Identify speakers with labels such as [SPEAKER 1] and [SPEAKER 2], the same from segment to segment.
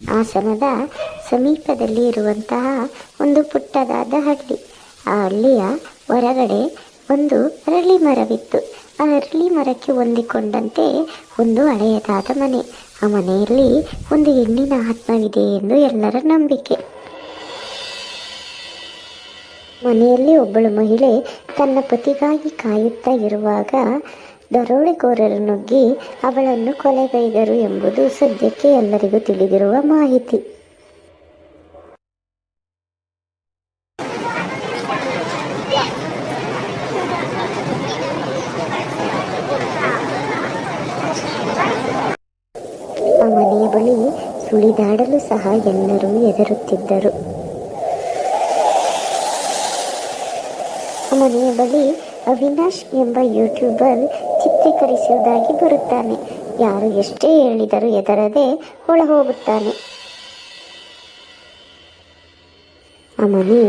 [SPEAKER 1] ಹಾಸನದ ಸಮೀಪದಲ್ಲಿ ಇರುವಂತಹ ಒಂದು ಪುಟ್ಟದಾದ ಹಳ್ಳಿ. ಆ ಹಳ್ಳಿಯ ಹೊರಗಡೆ ಒಂದು ಅರಳಿ ಮರವಿತ್ತು. ಆ ಅರಳಿ ಮರಕ್ಕೆ ಹೊಂದಿಕೊಂಡಂತೆ ಒಂದು ಹಳೆಯದಾದ ಮನೆ. ಆ ಮನೆಯಲ್ಲಿ ಒಂದು ಹೆಣ್ಣಿನ ಆತ್ಮವಿದೆ ಎಂದು ಎಲ್ಲರ ನಂಬಿಕೆ. ಮನೆಯಲ್ಲಿ ಒಬ್ಬಳು ಮಹಿಳೆ ತನ್ನ ಪತಿಗಾಗಿ ಕಾಯುತ್ತಾ ಇರುವಾಗ ದರೋಡೆಕೋರರು ನುಗ್ಗಿ ಅವಳನ್ನು ಕೊಲೆಗೈದರು ಎಂಬುದು ಸದ್ಯಕ್ಕೆ ಎಲ್ಲರಿಗೂ ತಿಳಿದಿರುವ ಮಾಹಿತಿ. ಮನೆಯ ಬಳಿ ಸುಳಿದಾಡಲು ಸಹ ಎಲ್ಲರೂ ಎದುರುತ್ತಿದ್ದರು ಮನೆಯ ಬಳಿ ಅವಿನಾಶ್ ಎಂಬ ಯೂಟ್ಯೂಬರ್ ಚಿತ್ರೀಕರಿಸುವುದಾಗಿ ಬರುತ್ತಾನೆ. ಯಾರು ಎಷ್ಟೇ ಹೇಳಿದರೂ ಎದರದೆ ಒಳ ಹೋಗುತ್ತಾನೆ ಆ ಮನೆ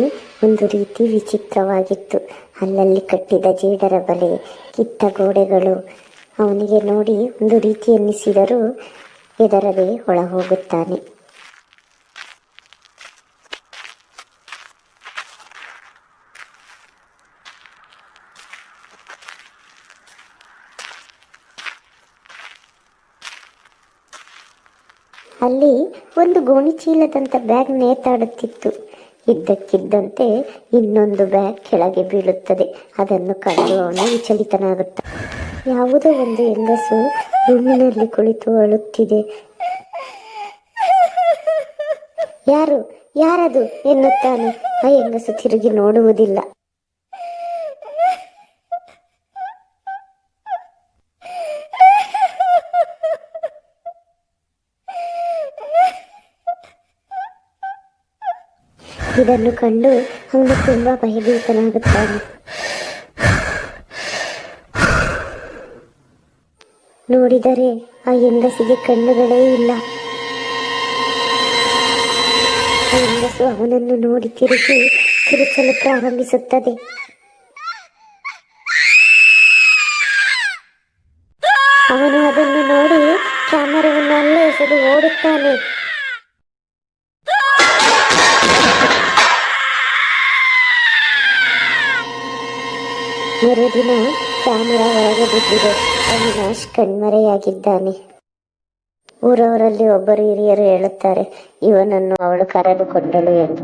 [SPEAKER 1] ಒಂದು ರೀತಿ ವಿಚಿತ್ರವಾಗಿತ್ತು. ಅಲ್ಲಲ್ಲಿ ಕಟ್ಟಿದ ಜೇಡರ ಬಲೆ, ಕಿತ್ತ ಗೋಡೆಗಳು ಅವನಿಗೆ ನೋಡಿ ಒಂದು ರೀತಿ ಎನ್ನಿಸಿದರೂ ಎದರದೆ ಒಳ ಅಲ್ಲಿ ಒಂದು ಗೋಣಿ ಚೀಲದಂತ ಬ್ಯಾಗ್ ನೇತಾಡುತ್ತಿತ್ತು. ಇದ್ದಕ್ಕಿದ್ದಂತೆ ಇನ್ನೊಂದು ಬ್ಯಾಗ್ ಕೆಳಗೆ ಬೀಳುತ್ತದೆ. ಅದನ್ನು ಕಂಡು ಅವನು ವಿಚಲಿತನಾಗುತ್ತ ಯಾವುದೋ ಒಂದು ಹೆಂಗಸು ರೂಮಿನಲ್ಲಿ ಕುಳಿತು ಅಳುತ್ತಿದೆ. ಯಾರು? ಯಾರದು? ಎನ್ನುತ್ತಾನೆ. ಆ ಹೆಂಗಸು ತಿರುಗಿ ನೋಡುವುದಿಲ್ಲ. ಇದನ್ನು ಕಂಡು ಅವನು ತುಂಬಾ ಭಯಭೀತನಾಗುತ್ತಾನೆ ನೋಡಿದರೆ ಆ ಹೆಂಗಸಿಗೆ ಕಣ್ಣುಗಳೇ ಇಲ್ಲ. ಹೆಂಗಸು ಅವನನ್ನು ನೋಡಿ ತಿರುಗಿ ಕಿರುಚಲು ಪ್ರಾರಂಭಿಸುತ್ತದೆ. ಅವನು ಅದನ್ನು ನೋಡಿ ಕ್ಯಾಮರವನ್ನು ಅಲ್ಲೇ ಎಸೆದು ಓಡುತ್ತಾನೆ. ಮರುದಿನ ಕ್ಯಾಮರಾ ಒಳಗೆ ಬಿದ್ದಿದೆ. ಅವಿನಾಶ್ ಕಣ್ಮರೆಯಾಗಿದ್ದಾನೆ. ಊರವರಲ್ಲಿ ಒಬ್ಬರು ಹಿರಿಯರು ಹೇಳುತ್ತಾರೆ, ಇವನನ್ನು ಅವಳು ಕರೆದುಕೊಂಡಳು ಎಂದು.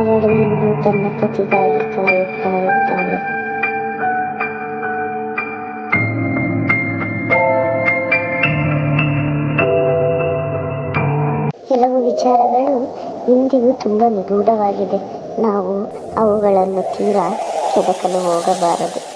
[SPEAKER 1] ಅವಳು ಇನ್ನು ತನ್ನ ಪತಿಗಾಗಿ ಕಾಯುತ್ತಾ ಇದ್ದಾಳೆ ಕೆಲವು ವಿಚಾರಗಳು ಇಂದಿಗೂ ತುಂಬ ನಿಗೂಢವಾಗಿದೆ. ನಾವು ಅವುಗಳನ್ನು ತೀರಾ ಕೆದಕಲು ಹೋಗಬಾರದು.